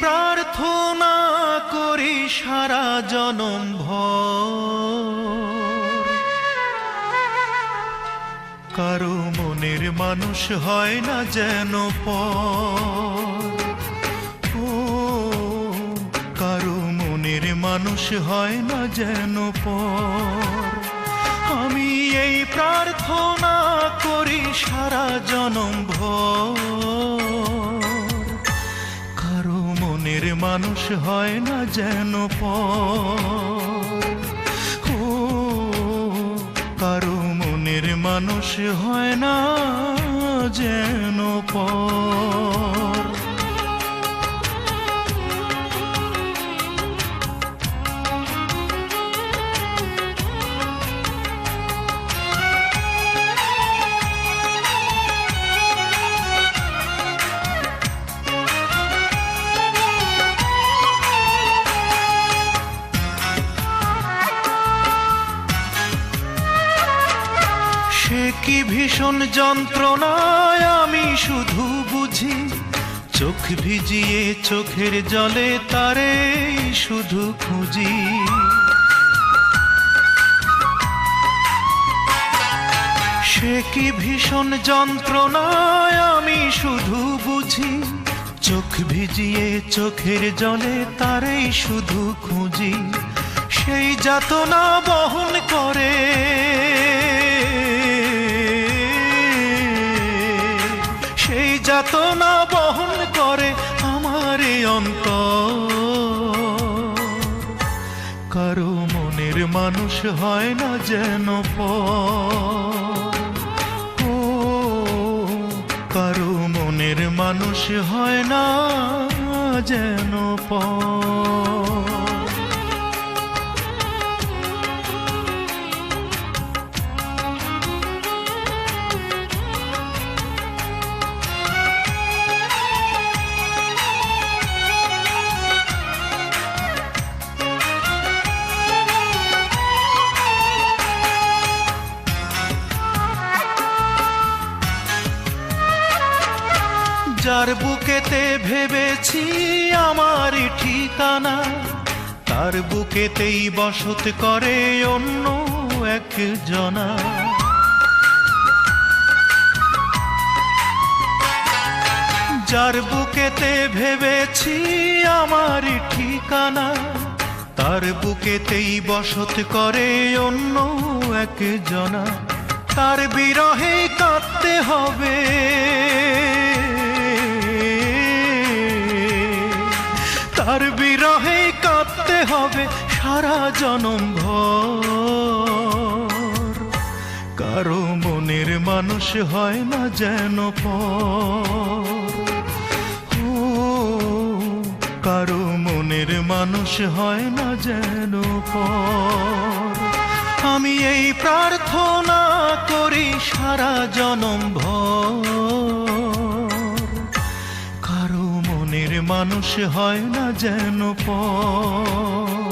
প্রার্থনা করি সারা জনম কারও মনের মানুষ হয় না যেন ও মানুষ হয় না যেন আমি এই প্রার্থনা করি সারা জনম ভর। মনের মানুষ হয় না যেন প কারও মনের মানুষ হয় না যেন পর। সে কি ভীষণ যন্ত্রণায় আমি শুধু বুঝি, চোখ ভিজিয়ে চোখের জলে তারে শুধু খুঁজি। সে কি ভীষণ যন্ত্রণায় আমি শুধু বুঝি, চোখ ভিজিয়ে চোখের জলে তারেই শুধু খুঁজি। সেই যাতনা বহন করে যাতনা বহন করে আমার অন্ত কারও মনের মানুষ হয় না যেন প ও, কারও মনের মানুষ হয় না যেন পর। যার বুকেতে ভেবেছি আমার ঠিকানা। তার বুকেতেই বসত করে অন্য এক জনা যার বুকেতে ভেবেছি আমার ঠিকানা, তার বুকেতেই বসত করে অন্য একজনা। তার বিরহে কাঁদতে হবে হবে সারা জনম ভর। কারও মনের মানুষ হয় না যেন ও, কারও মনের মানুষ হয় না যেন আমি এই প্রার্থনা করি সারা জনম মানুষ হয় না যেন পর